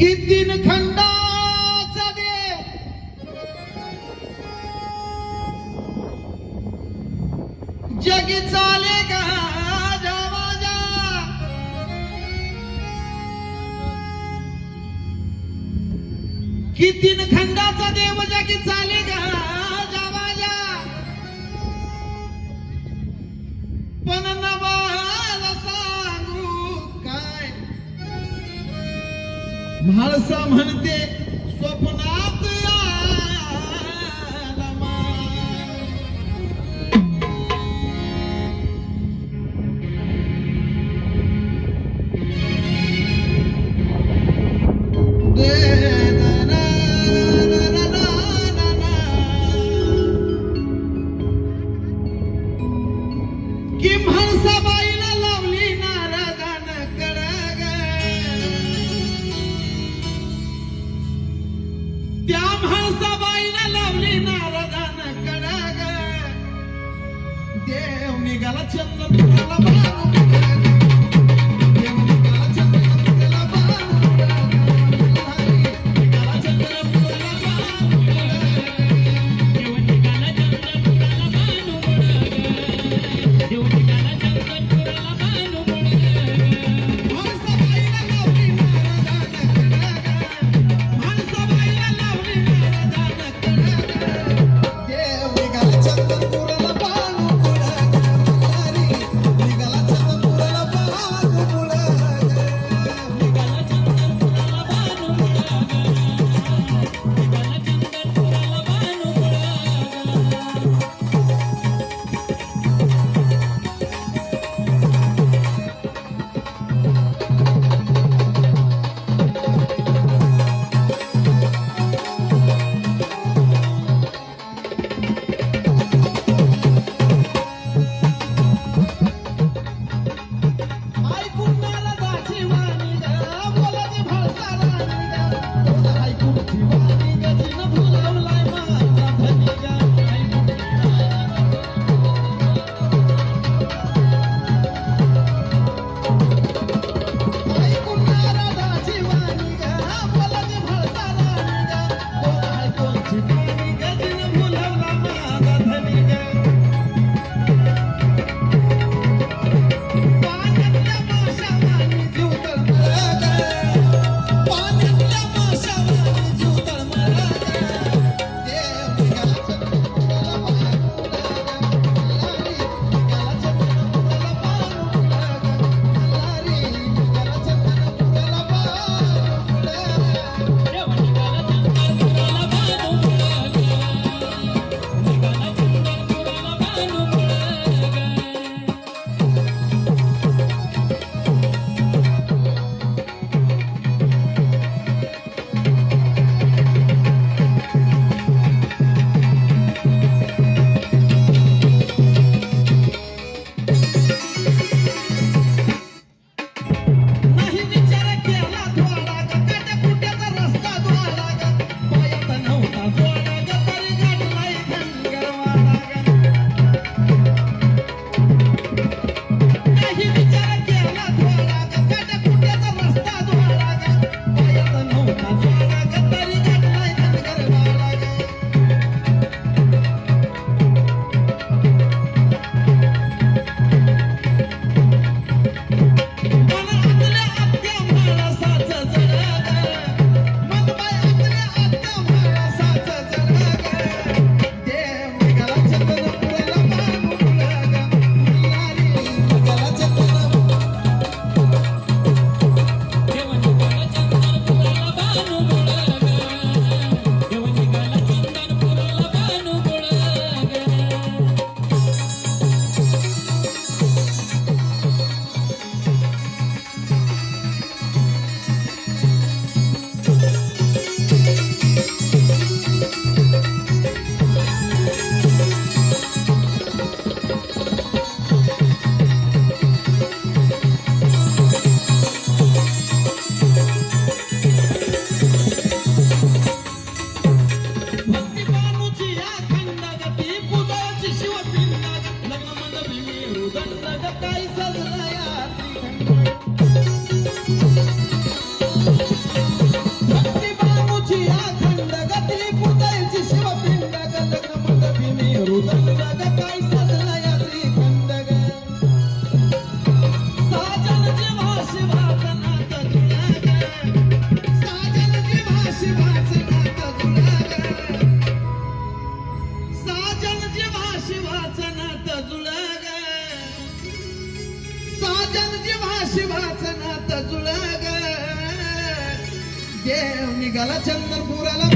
तीन खंडाचा देव जग चाले का कि तीन खंडाचा देव जग चाले का जावा म्हाळसा स्वप्न Swapna Galatians, the people of the world. शिवाचं नात जुळ ग देव निघाला चंद्रपुराला